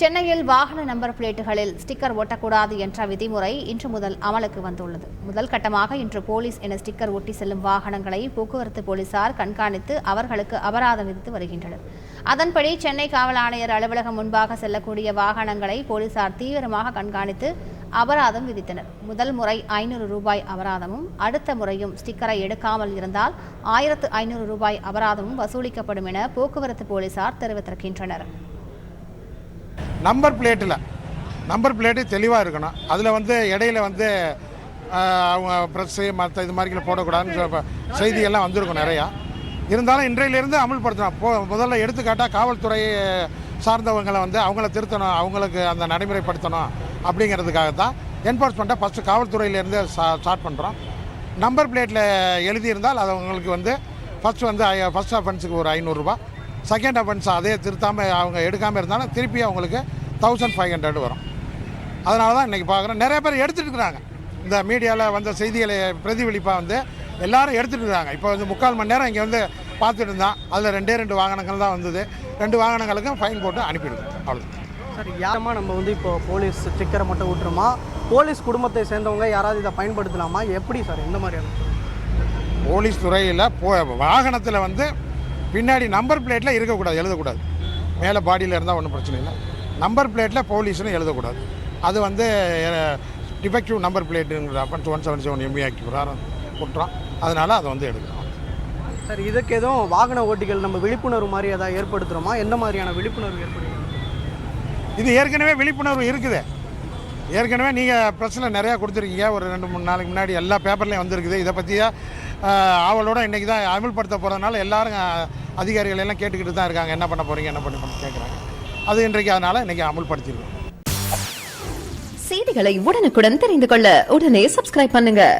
சென்னையில் வாகன number பிளேட்டுகளில் sticker ஒட்டக்கூடாது என்ற விதிமுறை இன்று முதல் அமலுக்கு வந்துள்ளது. முதல் கட்டமாக இன்று போலீஸ் என ஸ்டிக்கர் ஒட்டி செல்லும் வாகனங்களை போக்குவரத்து போலீசார் கண்காணித்து அவர்களுக்கு அபராதம் விதித்து வருகின்றனர். அதன்படி சென்னை காவல் ஆணையர் அலுவலகம் முன்பாக செல்லக்கூடிய வாகனங்களை போலீசார் தீவிரமாக கண்காணித்து அபராதம் விதித்தனர். முதல் முறை ஐநூறு ரூபாய் அபராதமும் அடுத்த முறையும் ஸ்டிக்கரை எடுக்காமல் இருந்தால் ஆயிரத்து ஐநூறு ரூபாய் அபராதமும் வசூலிக்கப்படும் என போக்குவரத்து போலீசார் தெரிவித்திருக்கின்றனர். நம்பர் பிளேட்டில் நம்பர் பிளேட்டு தெளிவாக இருக்கணும். அதில் வந்து இடையில வந்து அவங்க ப்ரெஸ்ஸு மற்ற இது மாதிரி போடக்கூடாதுன்னு சொல்ல செய்தியெல்லாம் வந்திருக்கும் நிறையா. இருந்தாலும் இன்றையிலிருந்து அமல்படுத்தணும். போ முதல்ல எடுத்துக்காட்டால் காவல்துறை சார்ந்தவங்களை வந்து அவங்கள திருத்தணும் அவங்களுக்கு அந்த நடைமுறைப்படுத்தணும் அப்படிங்கிறதுக்காக தான் என்ஃபோர்ஸ்மெண்ட்டை ஃபஸ்ட்டு காவல்துறையிலேருந்து ஸ்டார்ட் பண்ணுறோம் நம்பர் பிளேட்டில் எழுதியிருந்தால் அது அவங்களுக்கு வந்து ஃபஸ்ட்டு வந்து ஃபஸ்ட் அஃபென்ஸுக்கு ஒரு ஐநூறுரூபா செகண்ட் அஃபென்ஸ் அதே திருத்தாமல் அவங்க எடுக்காமல் இருந்தாலும் திருப்பி அவங்களுக்கு தௌசண்ட் ஃபைவ் ஹண்ட்ரட் வரும். அதனால தான் இன்றைக்கி பார்க்குறோம். நிறைய பேர் எடுத்துகிட்டு இருக்கிறாங்க. இந்த மீடியாவில் வந்த செய்திகளை பிரதிபலிப்பாக வந்து எல்லாரும் எடுத்துகிட்டு இருக்காங்க இப்போ வந்து முக்கால் மணி நேரம் இங்கே வந்து பார்த்துட்டு இருந்தான். அதில் ரெண்டே ரெண்டு வாகனங்கள் தான் வந்தது. ரெண்டு வாகனங்களுக்கும் ஃபைன் போட்டு அனுப்பிடுது அவ்வளோ சார் யாரமா நம்ம வந்து இப்போ போலீஸ் ஸ்டிக்கரை மட்டும் விட்டுருமா போலீஸ் குடும்பத்தை சேர்ந்தவங்க யாராவது இதை பயன்படுத்தலாமா? எப்படி சார்? எந்த மாதிரியான போலீஸ் துறையில் போ வாகனத்தில் வந்து பின்னாடி நம்பர் பிளேட்டில் இருக்கக்கூடாது எழுதக்கூடாது. மேலே பாடியில் இருந்தால் ஒன்றும் பிரச்சனை இல்லை. நம்பர் பிளேட்டில் போலீஸ்னு எழுதக்கூடாது. அது வந்து defective number பிளேட்டுங்கிற offence one seven seven MV act பிரகாரம் குற்றம். அதனால் அதை வந்து எடுக்கணும். சார் இதுக்கு எதுவும் வாகன ஓட்டிகள் நம்ம விழிப்புணர்வு மாதிரி ஏதாவது ஏற்படுத்துகிறோமா எந்த மாதிரியான விழிப்புணர்வு ஏற்படுத்தும் இது ஏற்கனவே விழிப்புணர்வு இருக்குது. ஏற்கனவே நீங்கள் ப்ரெஸ்ஸில் நிறையா கொடுத்துருக்கீங்க. ஒரு ரெண்டு மூணு நாளைக்கு முன்னாடி எல்லா பேப்பர்லேயும் வந்திருக்குது. இதை பற்றிய ஆவலோட இன்றைக்கி தான் அமல்படுத்த போகிறதுனால எல்லாரும் அதிகாரிகள் எல்லாம் கேட்டுக்கிட்டு தான் இருக்காங்க. என்ன பண்ண போகிறீங்க என்ன பண்ண கேட்குறாங்க அது இன்றைக்கு அதனால் இன்றைக்கி அமல்படுத்தியிருக்கோம் செய்திகளை உடனுக்குடன் தெரிந்து கொள்ள உடனே சப்ஸ்கிரைப் பண்ணுங்கள்